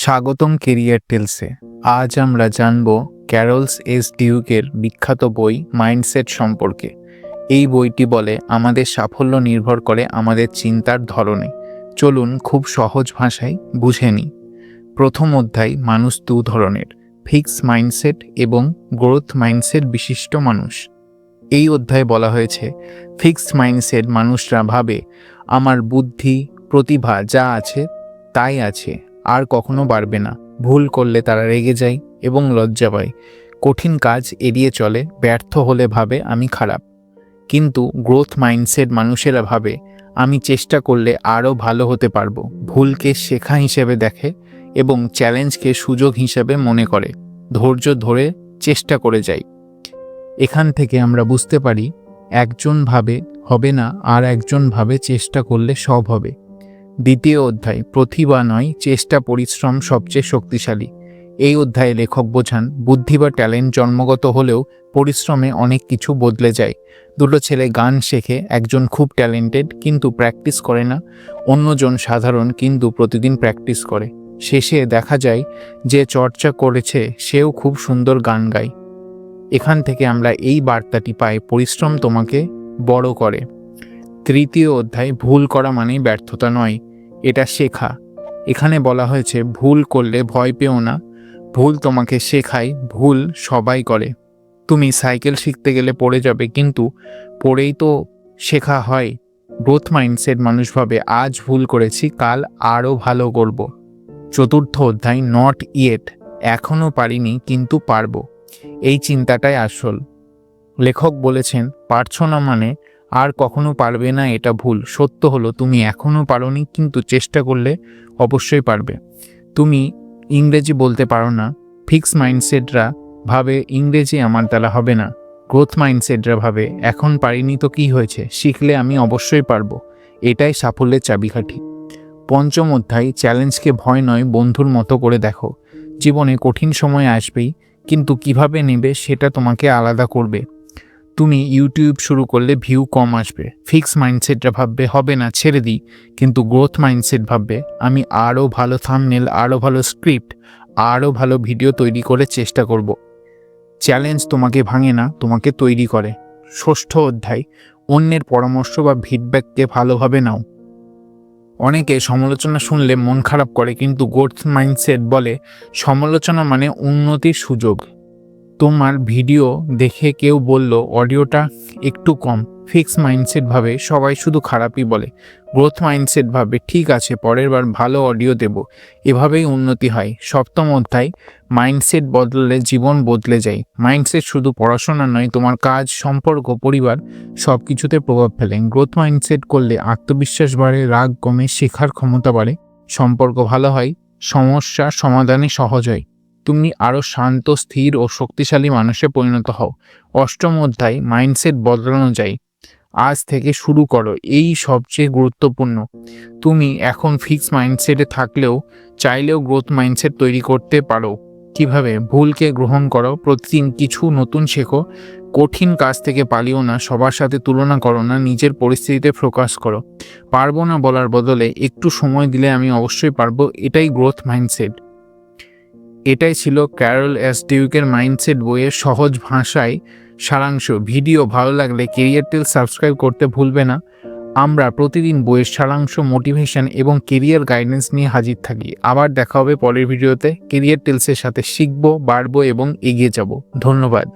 স্বাগতম কেরিয়ার টেলসে। আজ আমরা জানব ক্যারলস এস ডিউকের বিখ্যাত বই মাইন্ডসেট সম্পর্কে। এই বইটি বলে, আমাদের সাফল্য নির্ভর করে আমাদের চিন্তার ধরনে। চলুন খুব সহজ ভাষায় বুঝে নিই। প্রথম অধ্যায়, মানুষ দু ধরনের ফিক্স মাইন্ডসেট এবং গ্রোথ মাইন্ডসেট বিশিষ্ট মানুষ। এই অধ্যায়ে বলা হয়েছে, ফিক্সড মাইন্ডসেট মানুষরা ভাবে, আমার বুদ্ধি, প্রতিভা যা আছে, তাই আছে আর কখনো বাড়বে না। ভুল করলে তারা রেগে যায় এবং লজ্জা পায়। কঠিন কাজ এড়িয়ে চলে, ব্যর্থ হলে ভাবে, আমি খারাপ। কিন্তু গ্রোথ মাইন্ডসেট মানুষেরা ভাবে, আমি চেষ্টা করলে আরও ভালো হতে পারব। ভুলকে শেখা হিসেবে দেখে এবং চ্যালেঞ্জকে সুযোগ হিসেবে মনে করে। ধৈর্য ধরে চেষ্টা করে যাই। এখান থেকে আমরা বুঝতে পারি, একজন ভাবে হবে না, আর একজন ভাবে চেষ্টা করলে সব হবে। দ্বিতীয় অধ্যায়, প্রতিভা নয়, চেষ্টা, পরিশ্রম সবচেয়ে শক্তিশালী। এই অধ্যায়ে লেখক বোঝান, বুদ্ধি বা ট্যালেন্ট জন্মগত হলেও পরিশ্রমে অনেক কিছু বদলে যায়। দুটো ছেলে গান শেখে, একজন খুব ট্যালেন্টেড কিন্তু প্র্যাকটিস করে না, অন্যজন সাধারণ কিন্তু প্রতিদিন প্র্যাকটিস করে। শেষে দেখা যায় যে চর্চা করেছে, সেও খুব সুন্দর গান গায়। এখান থেকে আমরা এই বার্তাটি পাই, পরিশ্রম তোমাকে বড় করে। তৃতীয় অধ্যায়, ভুল করা মানেই ব্যর্থতা নয়। এটা শেখা। এখানে বলা হয়েছে, ভুল করলে ভয় পেও না। ভুল তোমাকে শেখায়, ভুল সবাই করে। তুমি সাইকেল শিখতে গেলে পড়ে যাবে, কিন্তু পড়েই তো শেখা হয়। গ্রোথ মাইন্ডসেট মানুষ ভাবে, আজ ভুল করেছি, কাল আরও ভালো করব। চতুর্থ অধ্যায় নট ইয়েট এখনও পারিনি, কিন্তু পারব। এই চিন্তাটাই আসল। লেখক বলেছেন, পারছ না মানে আর কখনো পারবে না এটা ভুল। সত্য হলো, তুমি এখনও পারোনি, কিন্তু চেষ্টা করলে অবশ্যই পারবে। তুমি ইংরেজি বলতে পারো না। ফিক্স মাইন্ডসেটরা ভাবে ইংরেজি আমার দ্বারা হবে না। গ্রোথ মাইন্ডসেটরা ভাবে, এখন পারিনি তো কী হয়েছে? শিখলে আমি অবশ্যই পারব। এটাই সাফল্যের চাবিকাঠি। পঞ্চম অধ্যায়, চ্যালেঞ্জকে ভয় নয়, বন্ধুর মতো করে দেখো। জীবনে কঠিন সময় আসবেই, কিন্তু কীভাবে নেবে সেটা তোমাকে আলাদা করবে। তুমি ইউটিউব শুরু করলে ভিউ কম আসবে। ফিক্স মাইন্ডসেটটা ভাববে, হবে না, ছেড়ে দিই। কিন্তু গ্রোথ মাইন্ডসেট ভাববে, আমি আরও ভালো থামনেল আরও ভালো স্ক্রিপ্ট আরও ভালো ভিডিও তৈরি করে চেষ্টা করব। চ্যালেঞ্জ তোমাকে ভাঙে না, তোমাকে তৈরি করে। ষষ্ঠ অধ্যায়, অন্যের পরামর্শ বা ফিডব্যাককে ভালোভাবে নাও। অনেকে সমালোচনা শুনলে মন খারাপ করে, কিন্তু গ্রোথ মাইন্ডসেট বলে, সমালোচনা মানে উন্নতির সুযোগ। তোমার ভিডিও দেখে কেউ বলল, অডিওটা একটু কম। ফিক্স মাইন্ডসেট ভাবে সবাই শুধু খারাপই বলে। গ্রোথ মাইন্ডসেট ভাবে, ঠিক আছে, পরের বার ভালো অডিও দেব। এভাবেই উন্নতি হয়। সপ্তম অধ্যায়, মাইন্ডসেট বদলালে জীবন বদলে যায়। মাইন্ডসেট শুধু পড়াশোনা নয়, তোমার কাজ, সম্পর্ক, পরিবার সব কিছুতে প্রভাব ফেলে। গ্রোথ মাইন্ডসেট করলে আত্মবিশ্বাস বাড়ে, রাগ কমে, শেখার ক্ষমতা বাড়ে, সম্পর্ক ভালো হয়, সমস্যা সমাধানে সহজ হয়। তুমি আরও শান্ত, স্থির ও শক্তিশালী মানুষে পরিণত হও। অষ্টম অধ্যায় মাইন্ডসেট বদলানো যায়। আজ থেকে শুরু করো, এই সবচেয়ে গুরুত্বপূর্ণ। তুমি এখন ফিক্স মাইন্ডসেটে থাকলেও চাইলেও গ্রোথ মাইন্ডসেট তৈরি করতে পারো। কীভাবে? ভুলকে গ্রহণ করো, প্রতিদিন কিছু নতুন শেখো। কঠিন কাজ থেকে পালিও না, সবার সাথে তুলনা করো না, নিজের পরিস্থিতিতে ফোকাস করো। পারব না বলার বদলে একটু সময় দিলে আমি অবশ্যই পারব, এটাই গ্রোথ মাইন্ডসেট এটাই ছিল ক্যারল এস ডিউকের মাইন্ডসেট বইয়ের সহজ ভাষায় সারাংশ। ভিডিও ভালো লাগলে কেরিয়ার টেল সাবস্ক্রাইব করতে ভুলবে না। আমরা প্রতিদিন বইয়ের সারাংশ, মোটিভেশন এবং কেরিয়ার গাইডেন্স নিয়ে হাজির থাকি। আবার দেখা হবে পরের ভিডিওতে। কেরিয়ার টেলসের সাথে শিখব, বাড়বো এবং এগিয়ে যাব। ধন্যবাদ।